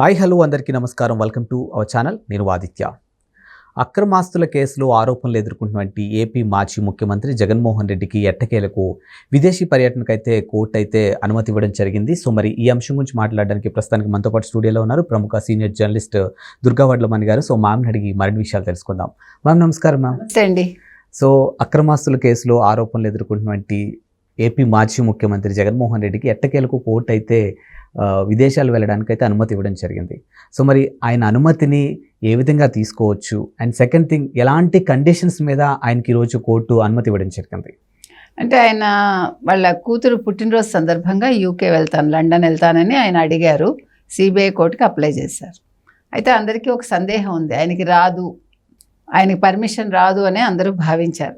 Hi hello అందరికీ నమస్కారం. Welcome to our channel. నేను ఆదిత్య. అక్రమాస్తుల కేసులో ఆరోపణలు ఎదుర్కొంటున్నటువంటి ఏపీ మాజీ ముఖ్యమంత్రి జగన్మోహన్ రెడ్డికి ఎట్టకేలకు విదేశీ పర్యటనకు అయితే కోర్టు అయితే అనుమతి ఇవ్వడం జరిగింది. సో మరి ఈ అంశం గురించి మాట్లాడడానికి ప్రస్తుతానికి మనతో పాటు స్టూడియోలో ఉన్నారు ప్రముఖ సీనియర్ జర్నలిస్ట్ దుర్గా వడ్లమణి గారు. సో మ్యామ్ని అడిగి మరిన్ని విషయాలు తెలుసుకుందాం. మ్యామ్ నమస్కారం మ్యామ్ అండి. సో అక్రమాస్తుల కేసులో ఆరోపణలు ఎదుర్కొంటున్నటువంటి ఏపీ మాజీ ముఖ్యమంత్రి జగన్మోహన్ రెడ్డికి ఎట్టకేలకు కోర్టు అయితే విదేశాలు వెళ్ళడానికి అయితే అనుమతి ఇవ్వడం జరిగింది. సో మరి ఆయన అనుమతిని ఏ విధంగా తీసుకోవచ్చు? అండ్ సెకండ్ థింగ్ ఎలాంటి కండిషన్స్ మీద ఆయనకి ఈరోజు కోర్టు అనుమతి ఇవ్వడం జరిగింది? అంటే ఆయన వాళ్ళ కూతురు పుట్టినరోజు సందర్భంగా యూకే వెళ్తాను లండన్ వెళ్తానని ఆయన అడిగారు. సిబిఐ కోర్టుకి అప్లై చేశారు. అయితే అందరికీ ఒక సందేహం ఉంది. ఆయనకి రాదు. ఆయనకి పర్మిషన్ రాదు అని అందరూ భావించారు.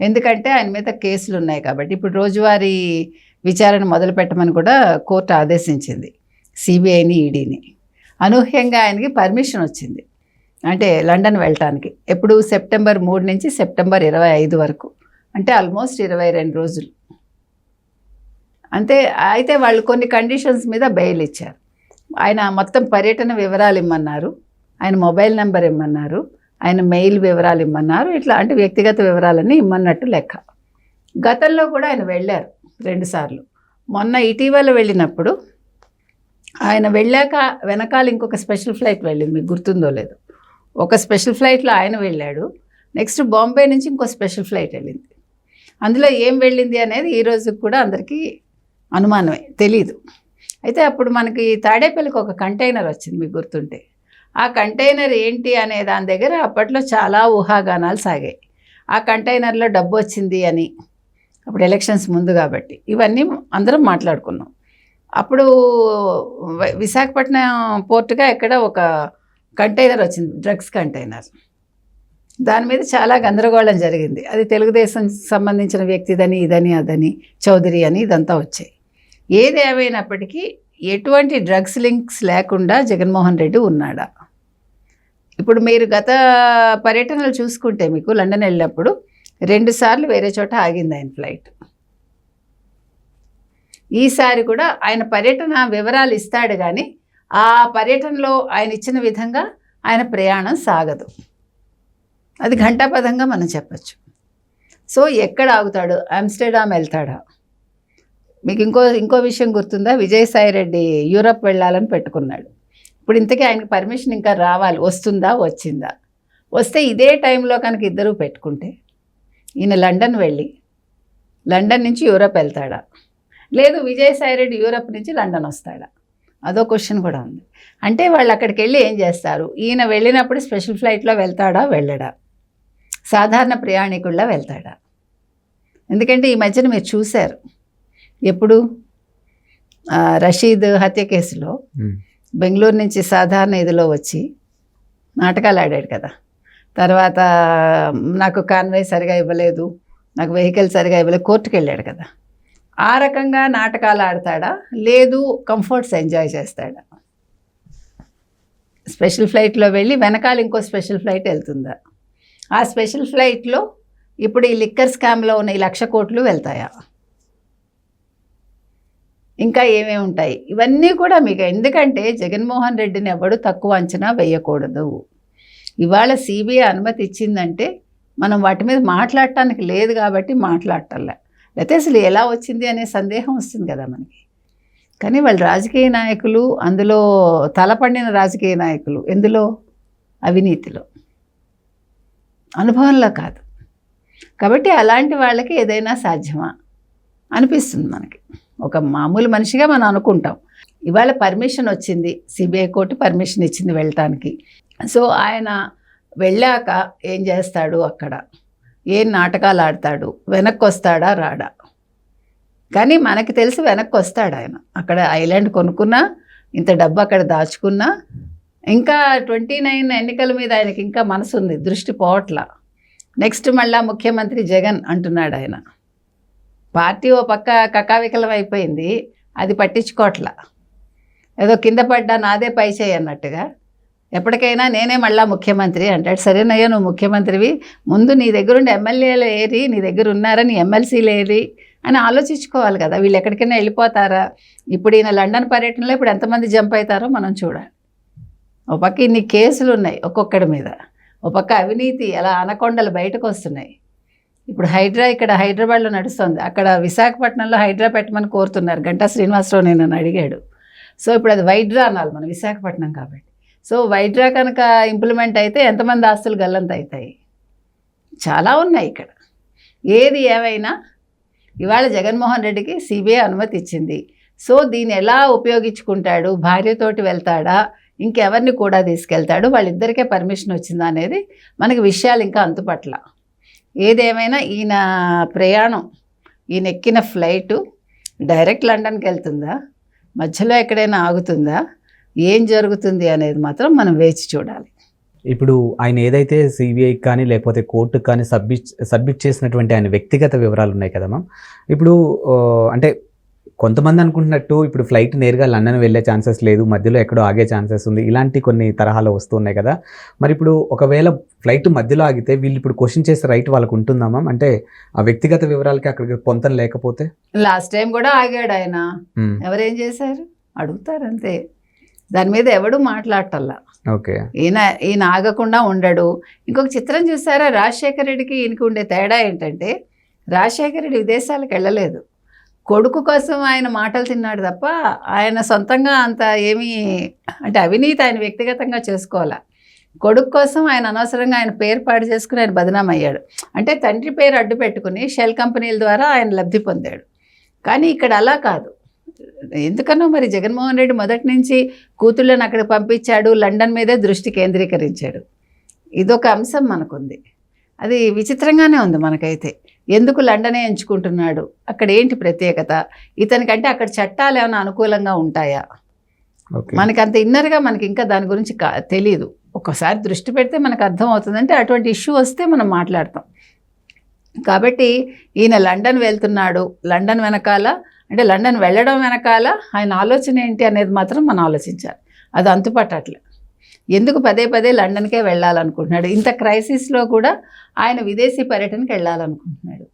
ఎందుకంటే ఆయన మీద కేసులు ఉన్నాయి కాబట్టి. ఇప్పుడు రోజువారీ విచారణ మొదలు పెట్టమని కూడా కోర్టు ఆదేశించింది. సిబిఐని ఈడీని. అనూహ్యంగా ఆయనకి పర్మిషన్ వచ్చింది. అంటే లండన్ వెళ్ళటానికి. ఎప్పుడు సెప్టెంబర్ మూడు నుంచి సెప్టెంబర్ ఇరవై ఐదు వరకు. అంటే ఆల్మోస్ట్ ఇరవై రెండు రోజులు. అంతే అయితే వాళ్ళు కొన్ని కండిషన్స్ మీద బెయిల్ ఇచ్చారు. ఆయన మొత్తం పర్యటన వివరాలు ఇమ్మన్నారు. ఆయన మొబైల్ నెంబర్ ఇమ్మన్నారు. ఆయన మెయిల్ వివరాలు ఇమ్మన్నారు. ఇట్లా అంటే వ్యక్తిగత వివరాలన్నీ ఇమ్మన్నట్టు లెక్క. గతంలో కూడా ఆయన వెళ్ళారు. రెండుసార్లు మొన్న ఇటీవల వెళ్ళినప్పుడు ఆయన వెళ్ళాక వెనకాల ఇంకొక స్పెషల్ ఫ్లైట్ వెళ్ళింది మీకు గుర్తుందో లేదు. ఒక స్పెషల్ ఫ్లైట్లో ఆయన వెళ్ళాడు నెక్స్ట్ బాంబే నుంచి ఇంకో స్పెషల్ ఫ్లైట్ వెళ్ళింది. అందులో ఏం వెళ్ళింది అనేది ఈ రోజు కూడా అందరికీ అనుమానమే తెలీదు. అయితే అప్పుడు మనకి తాడేపల్లికి ఒక కంటైనర్ వచ్చింది మీకు గుర్తుంటే. ఆ కంటైనర్ ఏంటి అనే దాని దగ్గర అప్పట్లో చాలా ఊహాగానాలు సాగాయి. ఆ కంటైనర్లో డబ్బు వచ్చింది అని అప్పుడు ఎలక్షన్స్ ముందు కాబట్టి. ఇవన్నీ అందరం మాట్లాడుకున్నాం. అప్పుడు విశాఖపట్నం పోర్టుగా ఎక్కడ ఒక కంటైనర్ వచ్చింది డ్రగ్స్ కంటైనర్. దాని మీద చాలా గందరగోళం జరిగింది. అది తెలుగుదేశం సంబంధించిన వ్యక్తిదని ఇదని అదని చౌదరి అని ఇదంతా వచ్చాయి. ఏది ఏమైనప్పటికీ ఎటువంటి డ్రగ్స్ లింక్స్ లేకుండా జగన్మోహన్ రెడ్డి ఉన్నాడా? ఇప్పుడు మీరు గత పర్యటనలు చూసుకుంటే మీకు లండన్ వెళ్ళినప్పుడు రెండు సార్లు వేరే చోట ఆగింది ఆయన ఫ్లైట్. ఈసారి కూడా ఆయన పర్యటన వివరాలు ఇస్తాడు కానీ ఆ పర్యటనలో ఆయన ఇచ్చిన విధంగా ఆయన ప్రయాణం సాగదు. అది ఘంటాపథంగా మనం చెప్పచ్చు. సో ఎక్కడ ఆగుతాడు? ఆమ్స్టర్డామ్ వెళ్తాడా? మీకు ఇంకో ఇంకో విషయం గుర్తుందా? విజయసాయి రెడ్డి యూరప్ వెళ్ళాలని పెట్టుకున్నాడు. ఇప్పుడు ఇంతకీ ఆయనకి పర్మిషన్ ఇంకా రావాలి. వస్తుందా? వచ్చిందా? వస్తే ఇదే టైంలో కనుక ఇద్దరు పెట్టుకుంటే ఈయన లండన్ వెళ్ళి లండన్ నుంచి యూరప్ వెళ్తాడా? లేదు విజయసాయి రెడ్డి యూరప్ నుంచి లండన్ వస్తాడా? అదో క్వశ్చన్ కూడా ఉంది. అంటే వాళ్ళు అక్కడికి వెళ్ళి ఏం చేస్తారు? ఈయన వెళ్ళినప్పుడు స్పెషల్ ఫ్లైట్లో వెళ్తాడా వెళ్ళడా? సాధారణ ప్రయాణికుల్లా వెళ్తాడా? ఎందుకంటే ఈ మధ్యన మీరు చూశారు. ఎప్పుడు? రషీద్ హత్య కేసులో బెంగళూరు నుంచి సాధారణ ఇదిలో వచ్చి నాటకాలు ఆడాడు కదా. తర్వాత నాకు కాన్వే సరిగా ఇవ్వలేదు నాకు వెహికల్ సరిగా ఇవ్వలేదు కోర్టుకు వెళ్ళాడు కదా. ఆ రకంగా నాటకాలు ఆడతాడా? లేదు కంఫర్ట్స్ ఎంజాయ్ చేస్తాడా? స్పెషల్ ఫ్లైట్లో వెళ్ళి వెనకాల ఇంకో స్పెషల్ ఫ్లైట్ వెళ్తుందా? ఆ స్పెషల్ ఫ్లైట్లో ఇప్పుడు ఈ లిక్కర్ స్కామ్లో ఉన్న ఈ లక్ష కోట్లు వెళ్తాయా? ఇంకా ఏమేమి ఉంటాయి? ఇవన్నీ కూడా మీకు ఎందుకంటే జగన్మోహన్ రెడ్డిని ఎవడు తక్కువ అంచనా వేయకూడదు. ఇవాళ సిబిఐ అనుమతి ఇచ్చిందంటే మనం వాటి మీద మాట్లాడటానికి లేదు కాబట్టి మాట్లాడటంలే. లేకపోతే అసలు ఎలా వచ్చింది అనే సందేహం వస్తుంది కదా మనకి. కానీ వాళ్ళు రాజకీయ నాయకులు అందులో తలపడిన రాజకీయ నాయకులు ఎందులో? అవినీతిలో. అనుభవంలో కాదు. కాబట్టి అలాంటి వాళ్ళకి ఏదైనా సాధ్యమా? అనిపిస్తుంది మనకి. ఒక మామూలు మనిషిగా మనం అనుకుంటాం. ఇవాళ పర్మిషన్ వచ్చింది సిబిఐ కోర్టు పర్మిషన్ ఇచ్చింది వెళ్ళటానికి. సో ఆయన వెళ్ళాక ఏం చేస్తాడు అక్కడ? ఏం నాటకాలు ఆడతాడు? వెనక్కి వస్తాడా రాడా? కానీ మనకి తెలిసి వెనక్కి వస్తాడు ఆయన. అక్కడ ఐలాండ్ కొనుక్కున్నా ఇంత డబ్బు అక్కడ దాచుకున్నా ఇంకా ట్వంటీ నైన్ ఎన్నికల మీద ఆయనకి ఇంకా మనసు ఉంది దృష్టి పోవట్ల. నెక్స్ట్ మళ్ళా ముఖ్యమంత్రి జగన్ అంటున్నాడు ఆయన. పార్టీ ఓ పక్క కకావికలం అయిపోయింది అది పట్టించుకోవట్లా. ఏదో కింద పడ్డా నాదే పైచేయి అన్నట్టుగా. ఎప్పటికైనా నేనే మళ్ళా ముఖ్యమంత్రి అంటాడు. సరేనయ్యా నువ్వు ముఖ్యమంత్రివి. ముందు నీ దగ్గరుండి ఎమ్మెల్యేలు ఏరి నీ దగ్గర ఉన్నారా నీ ఎమ్మెల్సీలు ఏరి అని ఆలోచించుకోవాలి కదా. వీళ్ళు ఎక్కడికైనా వెళ్ళిపోతారా? ఇప్పుడు ఈయన లండన్ పర్యటనలో ఇప్పుడు ఎంతమంది జంప్ అవుతారో మనం చూడాలి. ఒక పక్క ఇన్ని కేసులు ఉన్నాయి ఒక్కొక్కడి మీద. ఒక పక్క అవినీతి ఎలా అనకొండలు బయటకు వస్తున్నాయి. ఇప్పుడు హైడ్రా ఇక్కడ హైదరాబాద్లో నడుస్తుంది. అక్కడ విశాఖపట్నంలో హైడ్రా పెట్టమని కోరుతున్నారు. గంటా శ్రీనివాసరావు నేను అడిగాడు. సో ఇప్పుడు అది వైడ్రా అనాలి మనం విశాఖపట్నం కాబట్టి. సో వైడ్రా కనుక ఇంప్లిమెంట్ అయితే ఎంతమంది ఆస్తులు గల్లంత అవుతాయి? చాలా ఉన్నాయి ఇక్కడ. ఏది ఏమైనా ఇవాళ జగన్మోహన్ రెడ్డికి సిబిఐ అనుమతి ఇచ్చింది. సో దీన్ని ఎలా ఉపయోగించుకుంటాడు? భార్యతోటి వెళ్తాడా? ఇంకెవరిని కూడా తీసుకెళ్తాడు? వాళ్ళిద్దరికే పర్మిషన్ వచ్చిందా అనేది మనకి విషయాలు ఇంకా అంతుపట్ల ఏదేమైనా ఈయన ప్రయాణం ఈయన ఎక్కిన ఫ్లైటు డైరెక్ట్ లండన్కి వెళ్తుందా? మధ్యలో ఎక్కడైనా ఆగుతుందా? ఏం జరుగుతుంది అనేది మాత్రం మనం వేచి చూడాలి. ఇప్పుడు ఆయన ఏదైతే సిబిఐకి కానీ లేకపోతే కోర్టుకు కానీ సబ్మిట్ సబ్మిట్ చేసినటువంటి ఆయన వ్యక్తిగత వివరాలు ఉన్నాయి కదా మ్యామ్. ఇప్పుడు అంటే కొంతమంది అనుకుంటున్నట్టు ఇప్పుడు ఫ్లైట్ నేరుగా లండన్ వెళ్ళే ఛాన్సెస్ లేదు మధ్యలో ఎక్కడో ఆగే ఛాన్సెస్ ఉంది ఇలాంటి కొన్ని తరహాలు వస్తున్నాయి కదా. మరి ఇప్పుడు ఒకవేళ ఫ్లైట్ మధ్యలో ఆగితే వీళ్ళు ఇప్పుడు క్వశ్చన్ చేసే రైట్ వాళ్ళకు ఉంటుందా మ్యామ్? అంటే ఆ వ్యక్తిగత వివరాలకి అక్కడికి పొంతం లేకపోతే? లాస్ట్ టైం కూడా ఆగాడు ఆయన. ఎవరేం చేశారు? అడుగుతారు అంతే. దాని మీద ఎవడు మాట్లాడటల్లా. ఓకే. ఈయన ఈయన ఆగకుండా ఉండడు. ఇంకొక చిత్రం చూసారా? రాజశేఖర రెడ్డికి ఈయనకి ఉండే తేడా ఏంటంటే రాజశేఖర రెడ్డి విదేశాలకు వెళ్ళలేదు. కొడుకు కోసం ఆయన మాటలు తిన్నాడు తప్ప ఆయన సొంతంగా అంత ఏమీ అంటే అవినీతి ఆయన వ్యక్తిగతంగా చేసుకోవాలా. కొడుకు కోసం ఆయన అనవసరంగా ఆయన పేరు పాడు చేసుకుని ఆయన బదనాం అయ్యాడు అంటే తండ్రి పేరు అడ్డు పెట్టుకుని షెల్ కంపెనీల ద్వారా ఆయన లబ్ధి పొందాడు. కానీ ఇక్కడ అలా కాదు. ఎందుకనో మరి జగన్మోహన్ రెడ్డి మొదటి నుంచి కూతుళ్ళని అక్కడ పంపించాడు లండన్ మీదే దృష్టి కేంద్రీకరించాడు. ఇదొక అంశం మనకుంది. అది విచిత్రంగానే ఉంది మనకైతే. ఎందుకు లండనే ఎంచుకుంటున్నాడు? అక్కడ ఏంటి ప్రత్యేకత? ఇతనికంటే అక్కడ చట్టాలు ఏమైనా అనుకూలంగా ఉంటాయా? మనకి అంత ఇన్నర్గా మనకి ఇంకా దాని గురించి కా తెలియదు ఒకసారి దృష్టి పెడితే మనకు అర్థం అవుతుందంటే అటువంటి ఇష్యూ వస్తే మనం మాట్లాడతాం. కాబట్టి ఈయన లండన్ వెళ్తున్నాడు. లండన్ వెనకాల అంటే లండన్ వెళ్ళడం వెనకాల ఆయన ఆలోచన ఏంటి అనేది మాత్రం మనం ఆలోచించాలి. అది అంతుపట్టట్లే ఎందుకు పదే పదే లండన్కే వెళ్ళాలనుకుంటున్నాడు? ఇంత క్రైసిస్లో కూడా ఆయన విదేశీ పర్యటనకి వెళ్ళాలనుకుంటున్నాడు.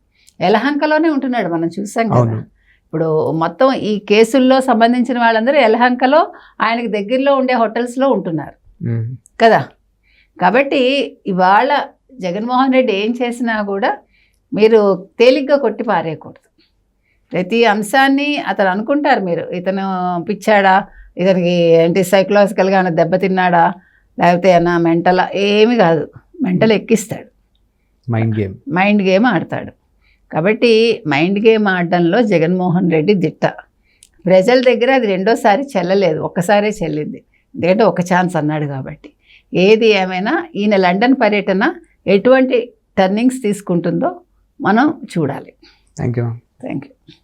ఎలహంకలోనే ఉంటున్నాడు మనం చూసాం కదా. ఇప్పుడు మొత్తం ఈ కేసుల్లో సంబంధించిన వాళ్ళందరూ ఎలహంకలో ఆయనకి దగ్గరలో ఉండే హోటల్స్లో ఉంటున్నారు. కదా? కాబట్టి ఇవాళ జగన్మోహన్ రెడ్డి ఏం చేసినా కూడా మీరు తేలిగ్గా కొట్టి పారేయకూడదు. ప్రతి అంశాన్ని అతను అనుకుంటారు మీరు. ఇతను పిచ్చాడా? ఇతనికి ఏంటి సైకలాజికల్గా ఏమైనా దెబ్బతిన్నాడా లేకపోతే ఏమైనా మెంటల్? ఏమి కాదు. మెంటల్ ఎక్కిస్తాడు. మైండ్ గేమ్ మైండ్ గేమ్ ఆడతాడు. కాబట్టి మైండ్ గేమ్ ఆడడంలో జగన్మోహన్ రెడ్డి దిట్ట. ప్రజల దగ్గర అది రెండోసారి చెల్లలేదు. ఒక్కసారే చెల్లింది. ఎందుకంటే ఒక ఛాన్స్ అన్నాడు కాబట్టి. ఏది ఏమైనా ఈయన లండన్ పర్యటన ఎటువంటి టర్నింగ్స్ తీసుకుంటుందో మనం చూడాలి. Thank you thank you